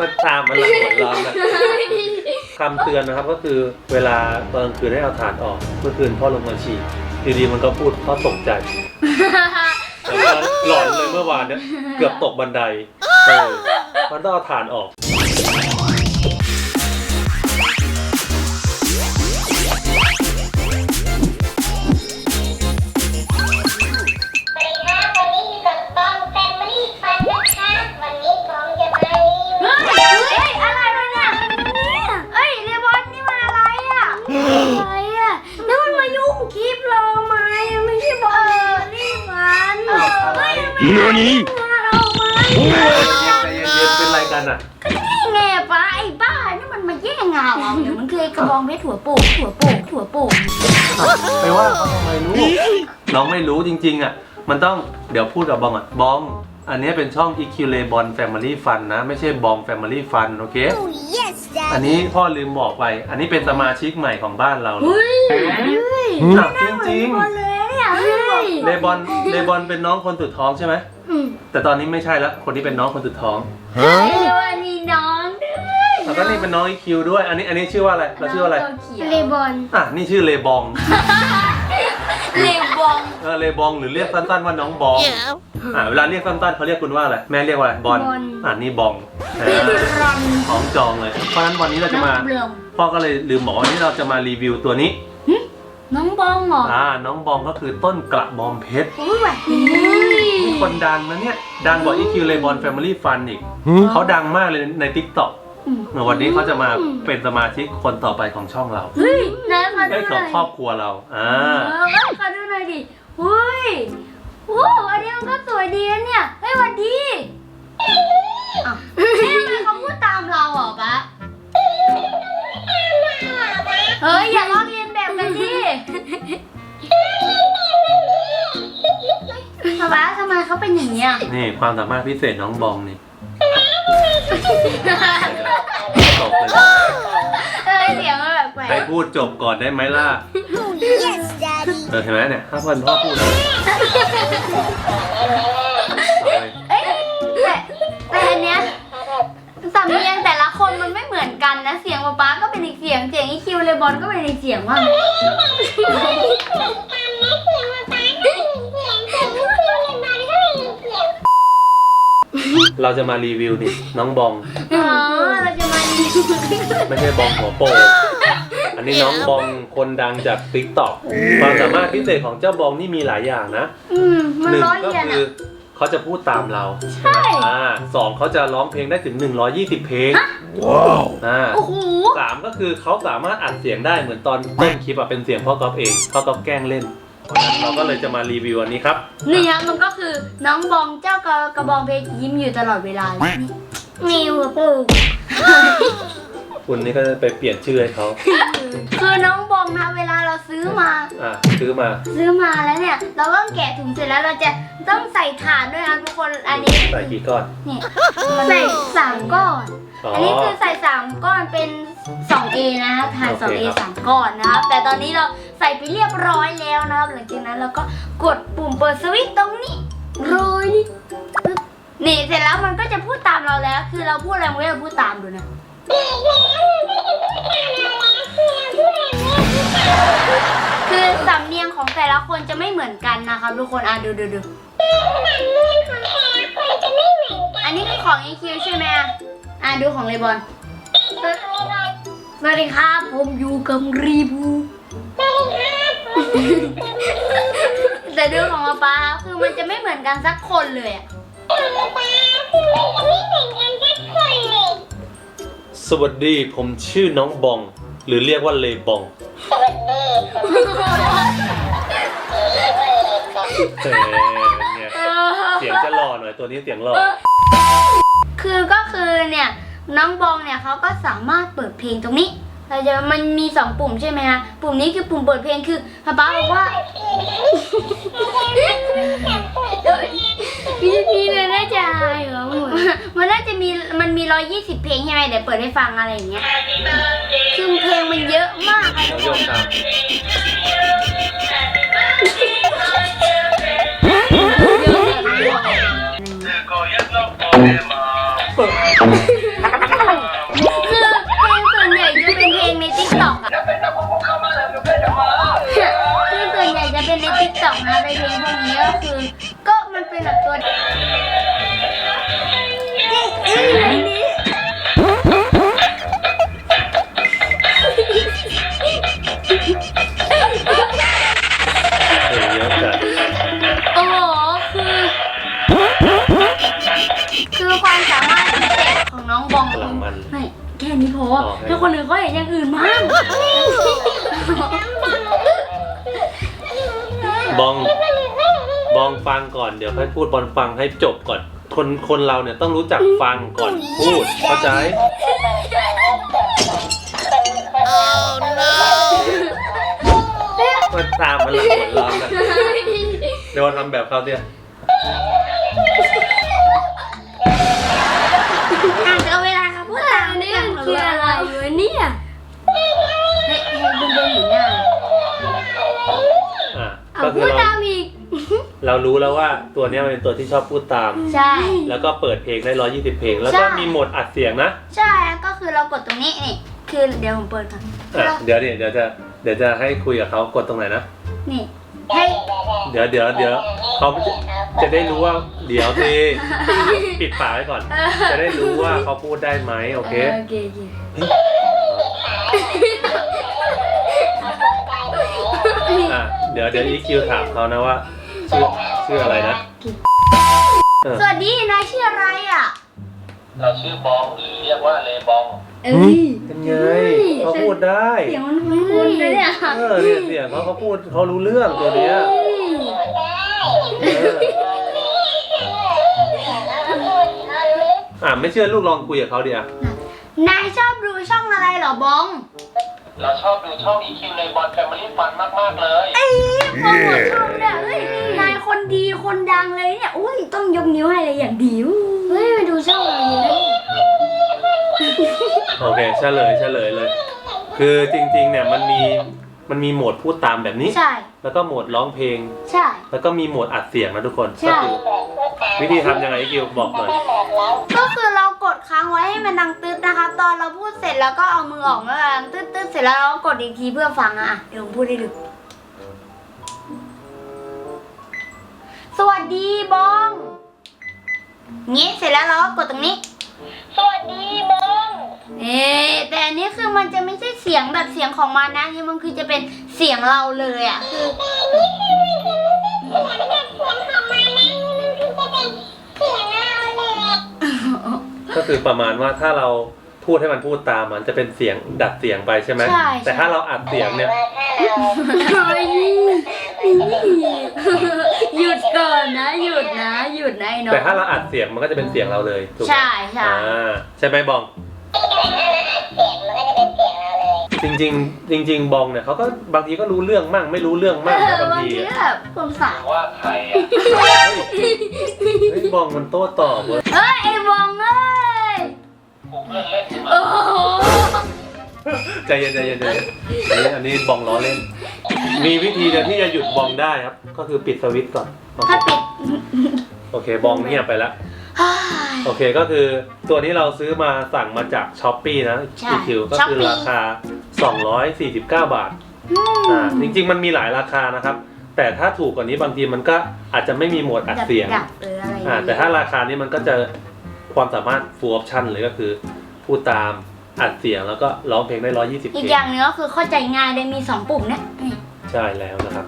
มันตามมันหลังหัวร้อนนะคำเตือนนะครับก็คือเวลาตอนกลางคืนให้เอาถ่านออกเมื่อคืนพ่อลงมาฉี่อยู่ดีมันก็พูดพ่อตกใจแล้วก็หลอนเลยเมื่อวานเนี่ยเกือบตกบันไดเออมันต้องเอาถ่านออก เย็นเย็นๆเป็นไรกันอะนี่ไงป้าไอ้บ้านี่มันมาแย่งเงาเอาเดี๋ยวมันเคยกระบองเพชรถั่วโป่งถั่วโป่งถั่วโป่งไปว่าเขาทำไมรู้น้องไม่รู้จริงๆอะ มันต้องเดี๋ยวพูดกับบองอะบอง อันนี้เป็นช่อง EQ l e b o n Family Fun นะ ไม่ใช่บอง Family Fun โอเคอ้ yes อันนี้พ่อลืมบอกไป อันนี้เป็นสมาชิกใหม่ของบ้านเราเลยเฮ้ยเฮ้ยอ้าวจริงเลยเนี่ยเฮ้ยบอนเลบอนเป็นน้องคนสุดท้องใช่ไหม แต่ตอนนี้ไม่ใช่แล้วคนที่เป็นน้องคนสุดท้องเฮ้ยวันนี้น้องด้วยแล้วก็นี่เป็นน้อง EQ ด้วย อันนี้อันนี้ชื่อว่าอะไรเราชื่อว่าอะไรเลบอนอะนี่ชื่อเลบองเลบองเออเลบองหรือเรียกสั้นๆว่าน้องบองอ่าเวลาเรียกสั้นๆเขาเรียกคุณว่าอะไรแม่เรียกว่าอะไรบอลบอลอ่านี่บองอ่รอนาของจองเลย เพราะฉะนั้นวันนี้เราจะมา น้องเบลงพ่อก็เลยลืมบอกว่าวันนี้เราจะมารีวิวตัวนี้ น้องบองเหรออ่าน้องบองก็คือต้นกระบองเพชรอุ้ยแบบนี้มีคนดังนะเนี่ย ดังกว่า EQ l e b o n Family Fun อีกเขาดังมากเลยใน TikTok อืมเมื่อวันนี้เขาจะมาเป็นสมาชิกคนต่อไปของช่องเราเฮ้ยไหนขอดูได้หขน่ออยครอบครัวเราอ่าเออเอ้ยขอดูหน่อยดิเฮ้ยโอ้อันนี้มันก็สวยดีนะเนี่ยเฮ้ยหวันดีอ้าวเฮ้ยทำไมเขาพูดตามเราเหรอปะเฮ้ยอย่าลอกเลีย นแบบกันดิป๊าป๊าทำไมเขาเป็นอย่างเนี้ยนี่ความสามารถพิเศษน้องบองนี่จบเลยเอ้ยเสียงมันแบบแปลใครกพูดจบก่อนได้ไหมล่ะ yes daddy เออเห็นไหมเนี่ยถ้าพ่อพ่อพูดแล้วเอาเลยเอ้ยแต่แต่อันเนี้ยสำเนียงแต่ละคนมันไม่เหมือนกันนะ เสียงป๊าป๊าก็ เลบอนก็เป็นอีกเสียงว่า เราจะมารีวิวนี่น้องบองอ๋อ เราจะมารีวิวไม่ใช่บองหัวโปกอันนี้น้องบองคนดังจาก t ิ k t o k ความสามารถพิเศษของเจ้าบองนี่มีหลายอย่างนะอืม มันหนึ่งร้อยก็เรียนคืออะ เขาจะพูดตามเราใช่อ่าสองเขาจะร้องเพลงได้ถึง 120 เพลง Wow อ่าโอ้โหสามก็คือเขาสามารถอัดเสียงได้เหมือนตอนต้นคลิปอะเป็นเสียงพ่อก๊อฟเองพ่อก๊อฟแกล้งเล่นเพราะฉะนั้นเราก็เลยจะมารีวิวอันนี้ครับนี่ฮะมันก็คือน้องบองเจ้ากระกระบองเพชรยิ้มอยู่ตลอดเวลาเลยนี่หัวปูก คุณนี่ก็จะไปเปลี่ยนชื่อให้เขาคือน้องบองนะเวลาเราซื้อมา อ่าซื้อมา ซื้อมาแล้วเนี่ย เราต้องแกะถุงเสร็จแล้วเราจะต้องใส่ถาดด้วยนะทุกคนอันนี้ใส่กี่ก้อน นี่ใส่สามก้อน อ๋ออันนี้คือใส่สามก้อนเป็น 2A นะครับถาดโอเค 2A ครับสามก้อนนะครับแต่ตอนนี้เราใส่ไปเรียบร้อยแล้วนะครับหลังจากนั้นเราก็กดปุ่มเปิดสวิตช์ตรงนี้โรยนี่ปึ๊บนี่เสร็จแล้วมันก็จะพูดตามเราแล้ว คือเราพูดอะไรมันก็จะพูดตามดูนะ คือสำเนียงของแต่ละคนจะไม่เหมือนกันนะครับทุกคนอะดูดูดูอันนี้คือของ EQ ใช่ไหมอะอะดูของเลบอนสวัสดีครับผมอยู่กับรีบูแต่ดูของป๊าป๊าคือมันจะไม่เหมือนกันสักคนเลยอะส วัสดีผมชื่อน้องบองหรือเรียกว่าเลบองเฮ้ยเนี่ยเสียงจะหล่อหน่อยตัวนี้เสียงหล่อคือก็คือเนี่ยน้องบองเนี่ยเขาก็สามารถเปิดเพลงตรงนี้เราจะมันมีสองปุ่มใช่ไหมคะปุ่มนี้คือปุ่มเปิดเพลงคือป๊าป๊าบอกว่าพี่พี่เลยน่าจะ ยี่สิบเพลงใช่ไหมเดี๋ยวเปิดให้ฟังอะไรอย่างเงี้ย คือเพลงมันเยอะมากอะทุคือเพลงส่วนใหญ่จะเป็นเพลงในติ๊กต็อกอะคือส่วนใหญ่จะเป็นในติ๊กต็อกนะแต่เพลงพวกนี้ก็คือ ก็มันเป็นแบบตัว นี้พออ๋อถ้าคนอื่นเขาเห็นอย่างอื่นมากบอง บองฟังก่อน เดี๋ยวค่อยพูดบอลฟังให้จบก่อน คนคนเราเนี่ยต้องรู้จักฟังก่อนพูด เข้าใจ มันตามมันหลังเหมือนเรานะเดี๋ยวทำแบบเขาเดียว คืออะไรวะเนี่ยให้ให้บุ้งบุ้งอยู่หน้าอะเอาก็คืพูอดเราตามอีก เรารู้แล้วว่าตัวเนี้ยมันเป็นตัวที่ชอบพูดตาม ใช่ แล้วก็เปิดเพลงได้120เพลง แล้วก็ใช่ มีโหมดอัดเสียงนะใช่ก็คือเรากดตรงนี้นี่ คือเดี๋ยวผมเปิดก่อนอะเดี๋ยวดิเดี๋ยวจะเดี๋ยวจะให้คุยกับเขากดตรงไหนนะ นี่ ให้เดี๋ยวเดี๋ยวเดี๋ยวเขาจะจะได้รู้ว่าเดี๋ยวสิปิดปากไว้ก่อน จะได้รู้ว่าเขาพูดได้ไหมโอเคโอเคโอเคอะเดี๋ยวเดี๋ยวอีคิวถามเขานะว่าชื่อชื่ออะไรนะเออสวัสดีนายชื่ออะไรอะ เราชื่อบองหรือเรียกว่าเลบองเอ้ย เป็นไงเขาพูดได้เสียงมันคุ้นๆเลยเนี่ยเออเนี่ยเสียงเขาเขาพูดเขารู้เรื่องตัวเนี้ยเอออะไม่เชื่อลูกลองคุยกับเขาดิอะนายชอบดูช่องอะไรเหรอบองเราชอบดูช่อง EQ ในบอลแฟมิลี่ฟันมากๆเลยเอ้ยโปรโมทช่องเนี่ยเอ้ยนายคนดีคนดังเลยเนี่ยอุ้ยต้องยกนิ้วให้เลยอย่างดีเฮ้ยมาดูช่องอะไรเนี่ย โอเคเฉลยเฉลยเลย คือจริงๆเนี่ยมันมีมันมีโหมดพูดตามแบบนี้ ใช่ แล้วก็โหมดร้องเพลง ใช่ แล้วก็มีโหมดอัดเสียงนะทุกคนใช่ ก็คือวิธีทำยังไงกิวบอกหน่อยก็คือเรากดค้างไว้ให้มันดังตึ๊ดนะคะ ตอนเราพูดเสร็จแล้วก็เอามือออกมาดังตึ๊ดตึ๊ดเสร็จแล้วเราก็กดอีกทีเพื่อฟังอะอะเดี๋ยวผมพูดให้ดูสวัสดีบองงี้เสร็จแล้วเราก็กดตรงนี้ สวัสดีบอง เอ๊ะแต่อันนี้คือมันจะไม่ใช่เสียงแบบเสียงของมันนะนี่มันคือจะเป็นเสียงเราเลยอะคือก็คือประมาณว่าถ้าเราพูดให้มันพูดตามมันจะเป็นเสียงดัดเสียงไปใช่ไหมใช่แต่ถ้าเราอัดเสียงเนี่ยหยุดก่อนนะหยุดนะหยุดนะไอ้น้องแต่ถ้าเราอัดเสียงมันก็จะเป็นเสียงเราเลยถูกไหมใช่ใช่อ่าใช่ไหมบอง จริงๆ จริง ๆ บองเนี่ยเขาก็บางทีก็รู้เรื่องมั่งไม่รู้เรื่องเอมั่งนะางอบบางทีทีอะแบบคนสาหยรือว่าใครอะเฮ้ยบองมันโต้ตอบเว้ยเอ้ยไอ้บองเอ้ยกูเพื่อนเล่นมาโอ้โหใจเย็นใจเย็นใจเย็นอันนี้อันนี้บองล้อเล่น มีวิธีเดียวที่จะหยุดบองได้ครับ ก็คือปิดสวิตช์ก่อนโอเคถ้าปิดโอเคบองเงียบไปแล้วเฮ้ย โอเคก็คือตัวนี้เราซื้อมาสั่งมาจากช้อปปีนะใช่อีคิวก็คือ Shopee ราคา 249 บาทอ่าจริง ๆ มันมีหลายราคานะครับ แต่ถ้าถูกกว่านี้บางทีมันก็อาจจะไม่มีโหมดอัดเสียงดับๆหรืออะไรอ่าแต่ถ้าราคานี้มันก็จะความสามารถ full option เลยก็คือพูดตามอัดเสียงแล้วก็ร้องเพลงได้ 120เพอีกลงอย่างหนึงก็คือเข้าใจง่ายเลยมีสองปุ่มเนี่ยนี่ใช่แล้วนะครับ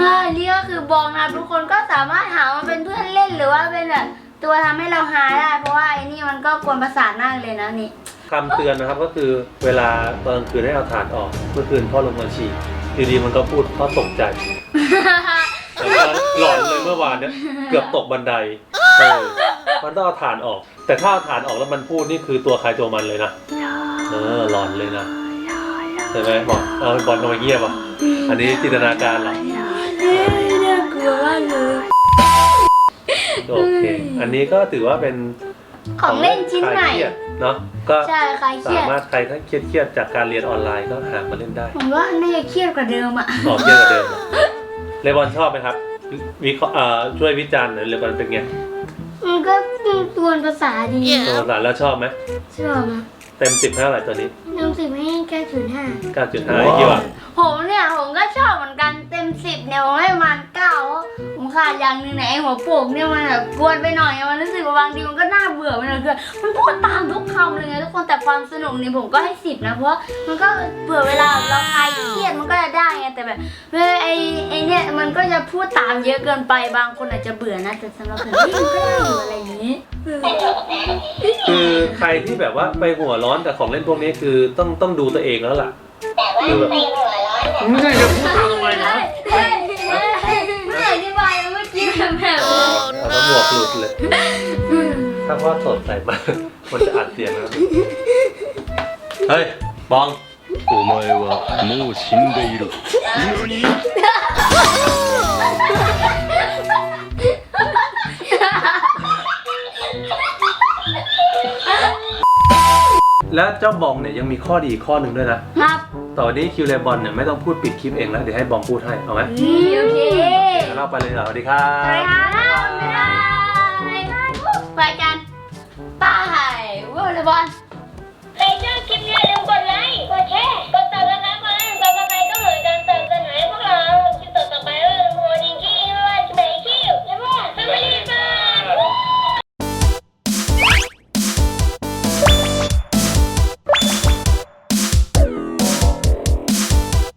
อ่านี่ก็คือบองนะทุกคนก็สามารถหามาเป็นเพื่อนเล่นหรือว่าเป็นแบบ ตัวทำให้เราหาได้ เพราะว่าไอ้นี่มันก็กวนประสาทมากเลยนะนี่ คำเตือนนะครับก็คือเวลาตอนกลางคืนให้เอาถ่านออกเมื่อคืนพ่อลงมาฉี่อยู่ดีมันก็พูดพ่อตกใจแล้วก็หลอนเลยเมื่อวานเนี่ยเกือบตกบันไดเออมันต้องเอาถ่านออก แต่ถ้าเอาถ่านออกแล้วมันพูดนี่คือตัวใครตัวมันเลยนะเออหลอนเลยนะใช่ไหมบอกเอาบอลทำไมเงียบอะอันนี้จินตนาการเหรอเอ้ยน่ากลัวมากเลย โอเค อันนี้ก็ถือว่าเป็นของเล่นชิ้นใหม่คลายเครียดเนาะก็ใช่ใครเครีสายดมารถใครถ้าเครียดๆจากการเรียนออนไลน์ก็หามาเล่นได้ผมว่าน่าจะเครียดกว่าเดิมอะออกเยอะกว่าเดิมเหรอเลบอนชอบไหมครับวิเคราะห์เอ่อช่วยวิจารณ์หน่อยเลบอนเป็นไงมันก็กวนภาษาดีตัวภาษาแล้วชอบไหมชอบอะเต็มสิบเท่าไหร่ตัวนี้น้ำสิบให้แค่ศูนย์ห้า9.5ไอคิวอะผมเนี่ยผมก็ชอบเหมือนกันเต็มสิบเนี่ยผมให้ประมาณเก้า ผมขาดอย่างหนึ่งไหนไอ้หัวโปกเนี่ยมันแบบกวนไปหน่อยมันรู้สึกว่าบางทีมันก็น่าเบื่อไปหน่อยคือมันพูดตามทุกคำเลยไงทุกคนแต่ความสนุกเนี่ยผมก็ให้สิบนะเพราะว่ามันก็เบื่อเวลาเราคลายเครียดมันก็จะได้ไงแต่แบบเฮ้ยไอ้ไอ้เนี่ยมันก็จะพูดตามเยอะเกินไปบางคนอาจจะเบื่อนะแต่สำหรับผมนี่มันก็ได้อยู่อะไรอย่างนี้คือใครที่แบบว่าไปหัวร้อนกับของเล่นพวกนี้คือต้องต้องดูตัวเองแล้วล่ะแต่ว่าไปหัวร้อนเนี่ยไม่ใช่จะพูดทำไมนะ วหมวกหลุดเลย ถ้าพ่อสดใส่มา มันจะอัดเสียงนะเฮ้ย บอง お前はもう死んでいる。何 แล้วเจ้าบองเนี่ยยังมีข้อดีอีกข้อหนึ่งด้วยนะ ครับ ต่อนี้คิวเลบอลเนี่ยไม่ต้องพูดปิดคลิปเองแล้ว เดี๋ยวให้บองพูดให้ เอาไหม โอเค เดี๋ยวเราไปเลยเหรอสวัสดีครั สวัสดี บ ครับไปกัน everyone. Later, give me a